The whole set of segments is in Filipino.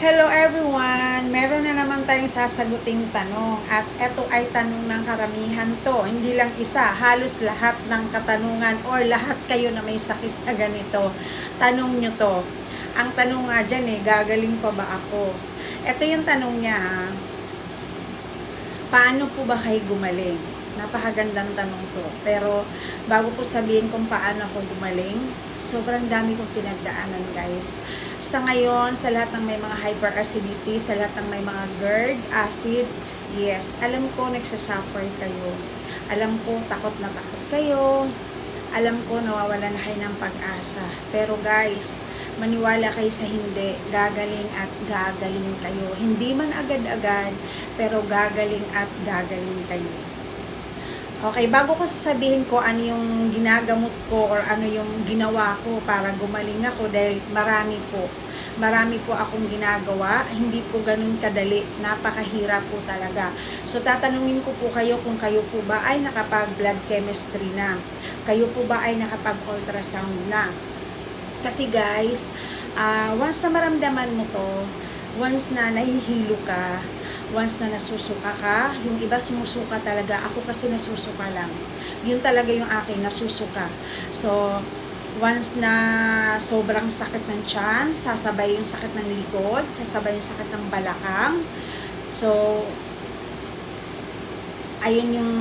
Hello everyone! Meron na naman tayong sasaguting tanong at ito ay tanong ng karamihan to. Hindi lang isa, halos lahat ng katanungan or lahat kayo na may sakit na ganito. Tanong nyo to. Ang tanong nga dyan eh, gagaling pa ba ako? Ito yung tanong niya ha. Paano po ba kayo gumaling? Napakagandang tanong to. Pero bago ko sabihin kung paano ako gumaling, sobrang dami kong pinagdaanan guys. Sa ngayon, sa lahat ng may mga hyperacidity, sa lahat ng may mga GERD, acid, yes, alam ko nagsasuffer kayo. Alam ko takot na takot kayo. Alam ko nawawalan na kayo ng pag-asa. Pero guys, maniwala kayo sa hindi, gagaling at gagaling kayo. Hindi man agad-agad, pero gagaling at gagaling kayo. Okay, bago ko sasabihin ko ano yung ginagamot ko or ano yung ginawa ko para gumaling ako dahil marami po. Marami po akong ginagawa, hindi po ganun kadali, napakahirap po talaga. So tatanungin ko po kayo kung kayo po ba ay nakapag blood chemistry na. Kayo po ba ay nakapag ultrasound na. Kasi guys, ah, once na maramdaman mo to, once na nahihilo ka, once na nasusuka ka, yung iba sumusuka talaga, ako kasi nasusuka lang. Yun talaga yung akin, nasusuka. So, once na sobrang sakit ng tiyan, sasabay yung sakit ng likod, sasabay yung sakit ng balakang. So, ayun yung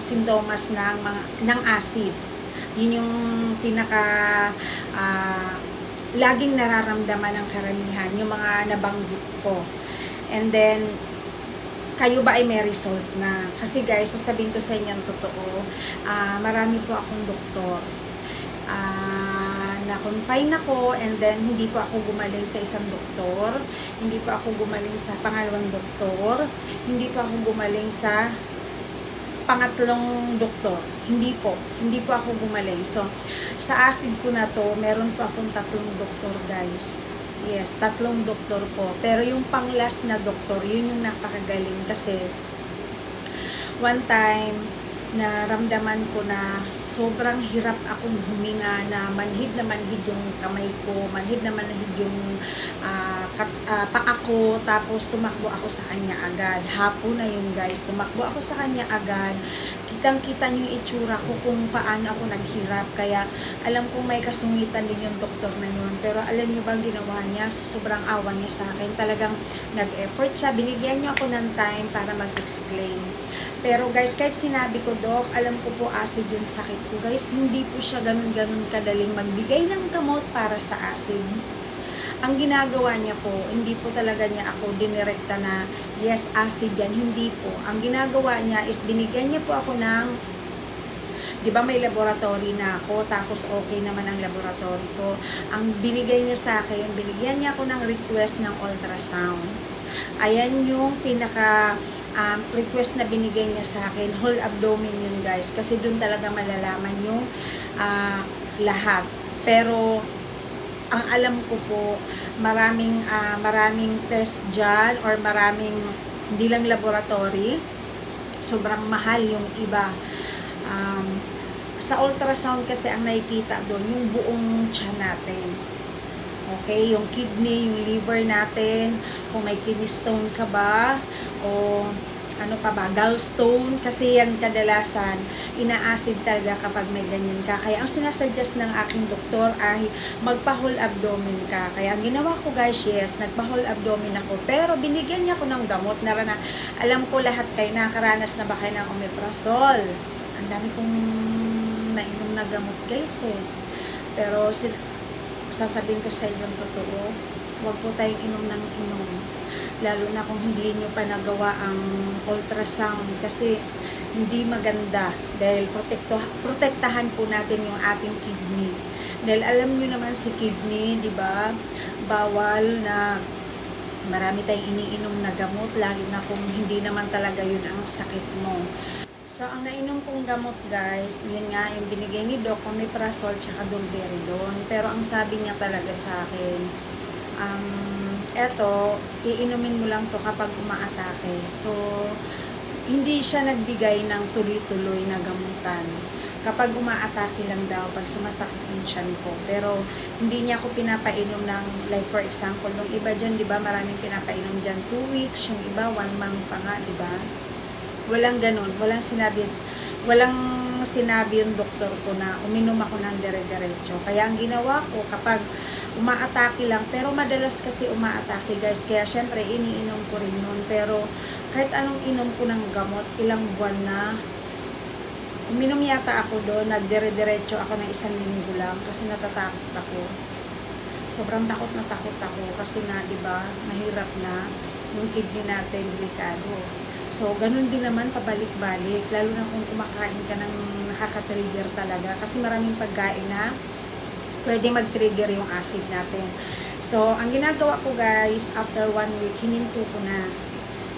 sintomas ng mga ng acid. Yun yung pinaka ah, laging nararamdaman ng karamihan, yung mga nabanggit ko. And then, kayo ba ay may result na? Kasi guys, sasabihin ko sa inyo ang totoo, ah, marami po akong doktor. Ah, na-confine ako and then hindi po ako gumaling sa isang doktor, hindi po ako gumaling sa pangalawang doktor, hindi po ako gumaling sa pangatlong doktor. Hindi po. Hindi po ako gumaling. So, sa acid ko na to, meron po akong tatlong doktor, guys. Yes, tatlong doktor po. Pero yung pang last na doktor, yun yung napakagaling kasi one time, naramdaman ko na sobrang hirap akong huminga na manhid na manhid yung kamay ko, manhid na manhid yung ah, kat- ah, paa ko, tapos tumakbo ako sa kanya agad. Hapon na yun guys, tumakbo ako sa kanya agad. Kitang-kita niyo yung itsura ko kung paano ako naghirap. Kaya alam kong may kasungitan din yung doktor na yun. Pero alam niyo ba ginawa niya? Sa sobrang awa niya sa akin, talagang nag-effort siya. Binigyan niya ako ng time para mag-explain. Pero guys, kahit sinabi ko, Dok, alam ko po acid yung sakit ko. Guys, hindi po siya ganun-ganun kadaling magbigay ng gamot para sa acid. Ang ginagawa niya po, hindi po talaga niya ako dinirekta na, yes, acid yan. Hindi po. Ang ginagawa niya is binigyan niya po ako ng di ba may laboratory na ako, tapos okay naman ang laboratory ko. Ang binigay niya sa akin, binigyan niya ako ng request ng ultrasound. Ayan yung pinaka um, request na binigay niya sa akin, whole abdomen yun guys, kasi doon talaga malalaman yung ah, lahat. Pero ang alam ko po, maraming ah, maraming test dyan or maraming hindi lang laboratory, sobrang mahal yung iba. Um, sa ultrasound kasi ang nakikita doon, yung buong tiyan natin. Okay, yung kidney, yung liver natin, kung may kidney stone ka ba, o ano pa ba, gallstone, kasi yan kadalasan, ina-acid talaga kapag may ganyan ka. Kaya ang sinasuggest ng aking doktor ay magpa-whole abdomen ka. Kaya ang ginawa ko guys, yes, nagpa-whole abdomen ako. Pero binigyan niya ako ng gamot na rana. Alam ko lahat kayo nakaranas na ba kayo ng omeprazole. Ang dami kong nainom na gamot guys eh. Pero sasabihin ko sa inyo totoo, huwag po tayong inom ng inom. Lalo na kung hindi nyo pa nagawa ang ultrasound kasi hindi maganda dahil protekto, protektahan po natin yung ating kidney. Dahil alam nyo naman si kidney, di ba, bawal na marami tayong iniinom na gamot, lalo na kung hindi naman talaga yun ang sakit mo. So, ang nainom kong gamot, guys, yun nga, yung binigay ni Doc, omeprazole, tsaka dolberidone. Pero ang sabi niya talaga sa akin, um, eto, iinumin mo lang to kapag umaatake. So, hindi siya nagbigay ng tuloy-tuloy na gamutan. kapag umaatake lang daw, pag sumasakit yung tiyan ko. Pero hindi niya ako pinapainom ng, like for example, nung iba dyan, di ba, maraming pinapainom dyan, 2 weeks, yung iba, 1 month pa nga, di ba? Walang ganun, walang sinabi, walang sinabi yung doktor ko na uminom ako ng dire-diretso. Kaya ang ginawa ko, kapag umaatake lang, pero madalas kasi umaatake guys, kaya syempre iniinom ko rin nun. Pero kahit anong inom ko ng gamot, ilang buwan na, uminom yata ako doon, nagdire-diretso ako ng isang linggo lang kasi natatakot ako. Sobrang takot na takot ako kasi nga, di ba, mahirap na yung kidney natin, delikado. So, ganun din naman pabalik-balik, lalo na kung kumakain ka ng nakaka-trigger talaga kasi maraming pagkain na pwede mag-trigger yung acid natin. So, ang ginagawa ko guys, after one week, hininto ko na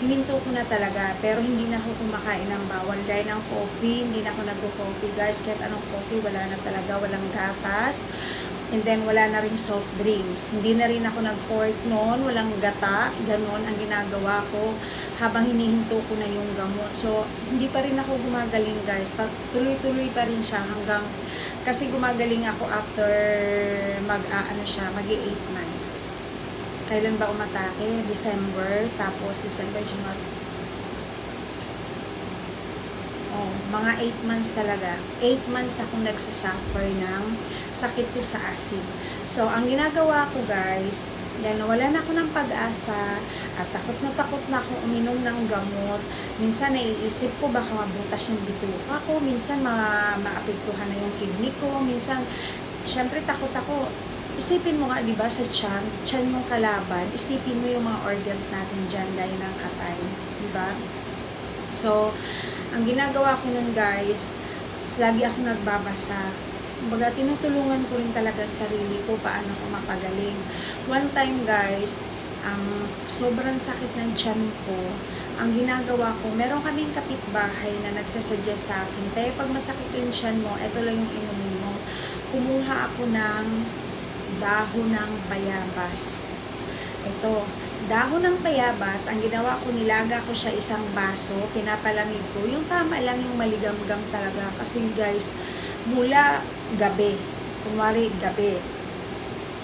hininto ko na talaga, pero hindi na ako kumakain ng bawal. Gaya ng coffee, hindi na ako nagko-coffee guys. Kahit anong coffee, wala na talaga, walang gatas. And then, wala na rin soft drinks. Hindi na rin ako nag-pork noon, walang gata. Ganon ang ginagawa ko habang hinihinto ko na yung gamot. So, hindi pa rin ako gumagaling guys. Tuloy-tuloy pa rin siya hanggang kasi gumagaling ako after mag ah, ano siya, magi 8 months. Kailan ba umatake? December, tapos December, January. Oh, mga 8 months talaga. 8 months akong nagsasuffer ng sakit ko sa acid. So, ang ginagawa ko guys, yan, wala na ako ng pag-asa at takot na takot na ako uminom ng gamot. Minsan naiisip ko baka mabutas yung bituka ko, minsan ma maapektuhan na yung kidney ko, minsan syempre takot ako. Isipin mo nga, di ba, sa tiyan, tiyan yung kalaban, isipin mo yung mga organs natin dyan, gaya ng atay, di ba? So, ang ginagawa ko nun guys, lagi ako nagbabasa. Kumbaga, tinutulungan ko rin talaga ang sarili ko paano ko mapagaling. One time guys, ang sobrang sakit ng tiyan ko, ang ginagawa ko, meron kaming kapitbahay na nagsasuggest sa akin, tayo pag masakit yung tiyan mo, ito lang yung inumin mo. Kumuha ako ng dahon ng bayabas. Ito, dahon ng bayabas, ang ginawa ko, nilaga ko siya isang baso, pinapalamig ko. Yung tama lang yung maligamgam talaga. Kasi guys, mula gabi, kunwari gabi,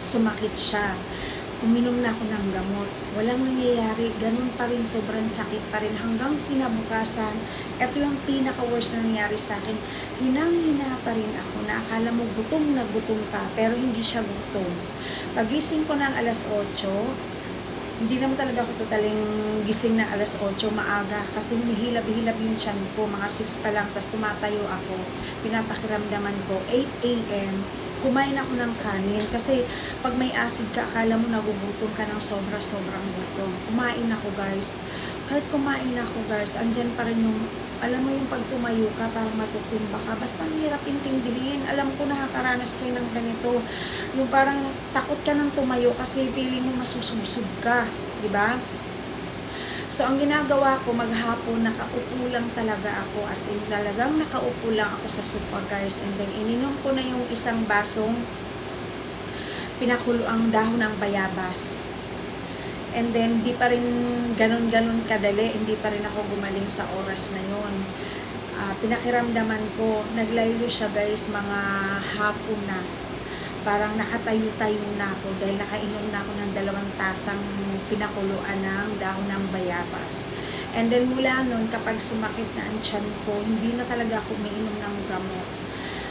sumakit siya. Uminom na ako ng gamot. Walang nangyayari. Ganun pa rin. Sobrang sakit pa rin. Hanggang kinabukasan, ito yung pinaka-worst na nangyari sa akin. Hinang-hina pa rin ako na akala mo gutom na gutom ka, pero hindi siya gutom. Pagising ko ng alas 8, hindi naman talaga ako totaling gising na alas 8, maaga, kasi nihilab-hilab yung tiyan ko, mga 6 pa lang, tapos tumatayo ako, pinapakiramdaman ko, 8 a.m., kumain ako ng kanin, kasi pag may acid ka, akala mo nagugutom ka ng sobra-sobrang gutom. Kumain ako guys, kahit kumain ako guys, andyan pa rin yung, alam mo yung pag tumayo ka, parang matutumba ka, basta ang hirap intindihin, alam ko nakakaranas kayo ng ganito, yung parang takot ka ng tumayo kasi feeling mo masusubsub ka, ba? So, ang ginagawa ko, maghapon, nakaupo lang talaga ako. As in, talagang nakaupo lang ako sa sofa, guys. And then, ininom ko na yung isang basong pinakulo ang dahon ng bayabas. And then, di pa rin ganun-ganun kadali, hindi pa rin ako gumaling sa oras na yon. Ah, pinakiramdaman ko, naglaylo siya guys, mga hapon na. Parang nakatayo-tayo na ako dahil nakainom na ako ng dalawang tasang pinakuluan ng dahon ng bayabas. And then mula nun, kapag sumakit na ang tiyan ko, hindi na talaga ako umiinom ng gamot.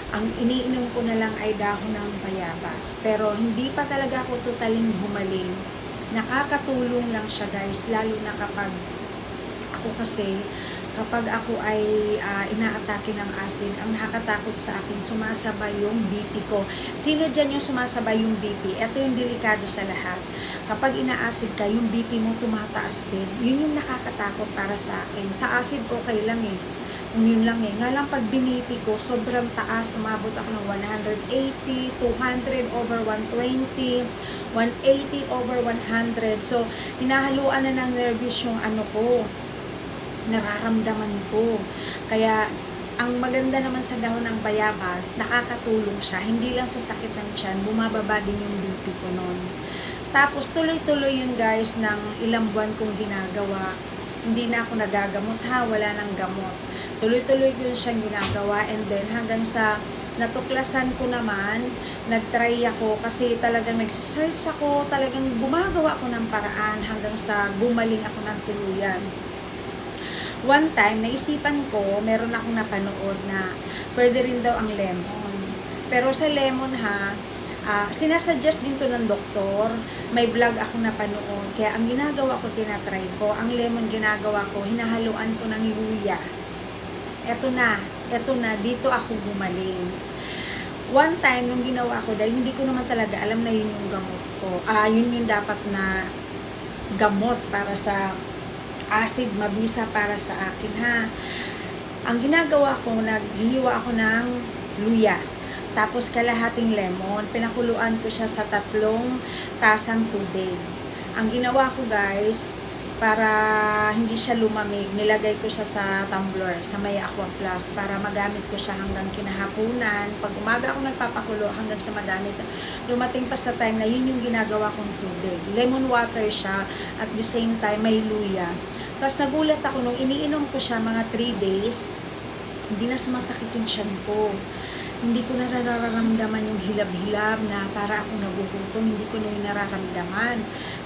Ang iniinom ko na lang ay dahon ng bayabas. Pero hindi pa talaga ako totaling humaling. Nakakatulong lang siya guys, lalo na kapag ako kasi kapag ako ay ah, inaatake ng acid, ang nakakatakot sa akin, sumasabay yung BP ko. Sino dyan yung sumasabay yung BP? Ito yung delikado sa lahat. Kapag ina-acid ka, yung BP mo tumataas din. Yun yung nakakatakot para sa akin. Sa acid, okay lang eh. Yun lang eh. Nga lang pag biniti ko, sobrang taas. Sumabot ako ng 180, 200 over 120, 180 over 100. So, hinahaluan na ng nervous yung ano ko, nararamdaman ko. Kaya, ang maganda naman sa dahon ng bayabas, nakakatulong siya. Hindi lang sa sakit ng tiyan, bumababa din yung BP ko noon. Tapos, tuloy-tuloy yun guys, ng ilang buwan kong ginagawa. Hindi na ako nagagamot ha, wala nang gamot. tuloy-tuloy ko siyang ginagawa and then hanggang sa natuklasan ko naman, nagtry ako kasi talagang nagsisearch ako, talagang gumagawa ako ng paraan hanggang sa gumaling ako ng tuluyan. One time, naisipan ko, meron akong napanood na pwede rin daw ang lemon. Pero sa lemon ha, ah, sinasuggest din to ng doktor, may vlog ako napanood. Kaya ang ginagawa ko, tinatry ko, ang lemon ginagawa ko, hinahaluan ko ng luya. Eto na, eto na, dito ako gumaling. One time, nung ginawa ko, dahil hindi ko naman talaga alam na yun yung gamot ko. Ah, yun yung dapat na gamot para sa acid mabisa para sa akin ha. Ang ginagawa ko, naghihiwa ako ng luya. Tapos kalahating lemon, pinakuluan ko siya sa tatlong tasang tubig. Ang ginawa ko guys, para hindi siya lumamig, nilagay ko siya sa tumbler, sa may aqua flask, para magamit ko siya hanggang kinahapunan. Pag umaga ako nagpapakulo hanggang sa magamit, dumating pa sa time na yun yung ginagawa kong tubig. Lemon water siya, at the same time may luya. Tapos nagulat ako nung iniinom ko siya mga 3 days, hindi na sumasakit yung tiyan. Hindi ko na nararamdaman yung hilab-hilab na para akong nagugutom. Hindi ko na yung nararamdaman.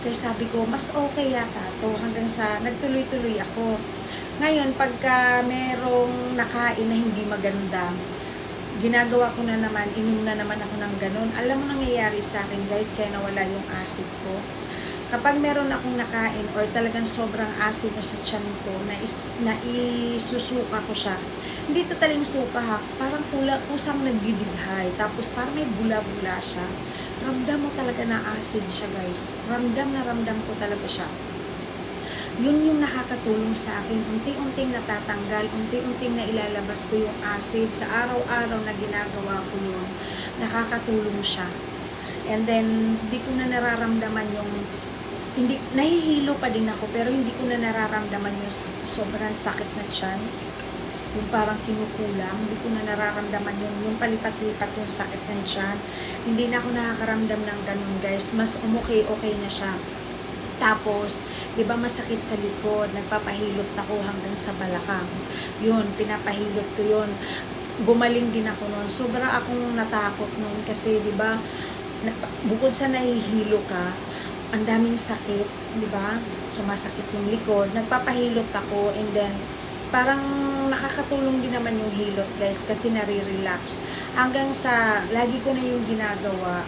Kaya sabi ko, mas okay yata to hanggang sa nagtuloy-tuloy ako. Ngayon, pagka merong nakain na hindi maganda, ginagawa ko na naman, inom na naman ako ng ganun. Alam mo nangyayari sa akin guys, kaya nawala yung acid ko. Kapag meron akong nakain or talagang sobrang acid na sa tiyan ko, na, is, na isusuka ko siya, hindi totaling suka ha, parang pula, kusang nagdidighay, tapos parang may bula-bula siya. Ramdam mo talaga na acid siya guys. Ramdam na ramdam ko talaga siya. Yun yung nakakatulong sa akin. Unti-unting natatanggal, unti-unting na ilalabas ko yung acid. Sa araw-araw na ginagawa ko yun, nakakatulong siya. And then, hindi ko na nararamdaman yung hindi nahihilo pa din ako pero hindi ko na nararamdaman yung sobrang sakit na tiyan yung parang kinukulang, hindi ko na nararamdaman yung, yung palipat-lipat yung sakit ng tiyan. Hindi na ako nakakaramdam ng ganun guys. Mas umukay-okay na siya. Tapos, di ba masakit sa likod, nagpapahilot ako hanggang sa balakang. Yun, pinapahilot ko yun. Gumaling din ako noon. Sobra akong natakot noon kasi, di ba, bukod sa nahihilo ka, ang daming sakit, di ba? Sumasakit yung likod. Nagpapahilot ako and then parang nakakatulong din naman yung hilot guys kasi nare-relax. Hanggang sa lagi ko na yung ginagawa.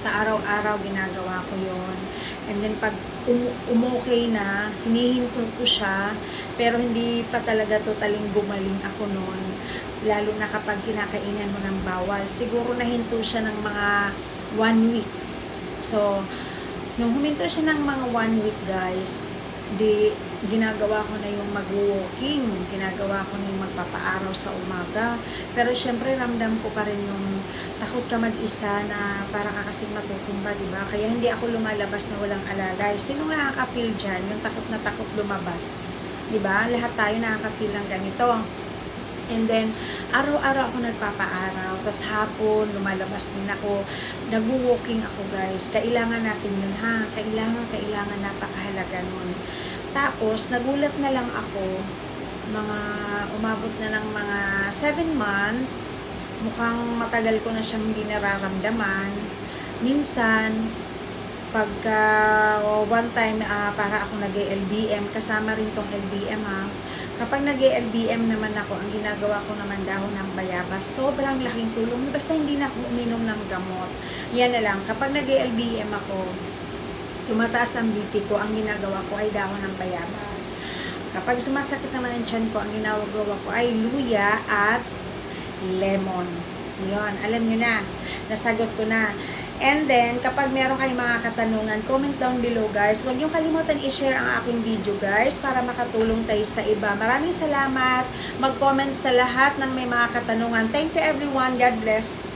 Sa araw-araw ginagawa ko yon and then pag um, umokay na hinihintol ko siya pero hindi pa talaga totaling gumaling ako noon lalo na kapag kinakainan mo ng bawal. Siguro nahinto siya ng mga one week. So nung huminto siya ng mga one week guys di ginagawa ko na yung mag-walking, ginagawa ko na yung magpapaaraw sa umaga. Pero syempre ramdam ko pa rin yung takot ka mag-isa na para ka kasing matutumba, di ba? Kaya hindi ako lumalabas na walang alalay. Sino nakaka-feel dyan? Yung takot na takot lumabas. Di ba? Lahat tayo nakaka-feel ng ganito. And then, araw-araw ako nagpapaaraw. Tapos hapon, lumalabas din ako. Nag-walking ako, guys. Kailangan natin yun, ha? Kailangan, kailangan, napakahalaga nun. Tapos, nagulat na lang ako, mga umabot na ng mga 7 months, mukhang matagal ko na siyang hindi nararamdaman. Minsan, pagka one time ah, para ako nag LBM, kasama rin tong LBM ha, kapag nag LBM naman ako, ang ginagawa ko naman dahon ng bayabas, sobrang laking tulong. Basta hindi na ako uminom ng gamot. Yan na lang. Kapag nag LBM ako, tumataas ang BP ko, ang ginagawa ko ay dahon ng bayabas. Kapag sumasakit naman ang tiyan ko, ang ginagawa ko ay luya at lemon. Yun, alam nyo na, nasagot ko na. And then, kapag meron kayong mga katanungan, comment down below guys. Huwag niyong kalimutan i-share ang aking video guys para makatulong tayo sa iba. Maraming salamat. Mag-comment sa lahat ng may mga katanungan. Thank you everyone. God bless.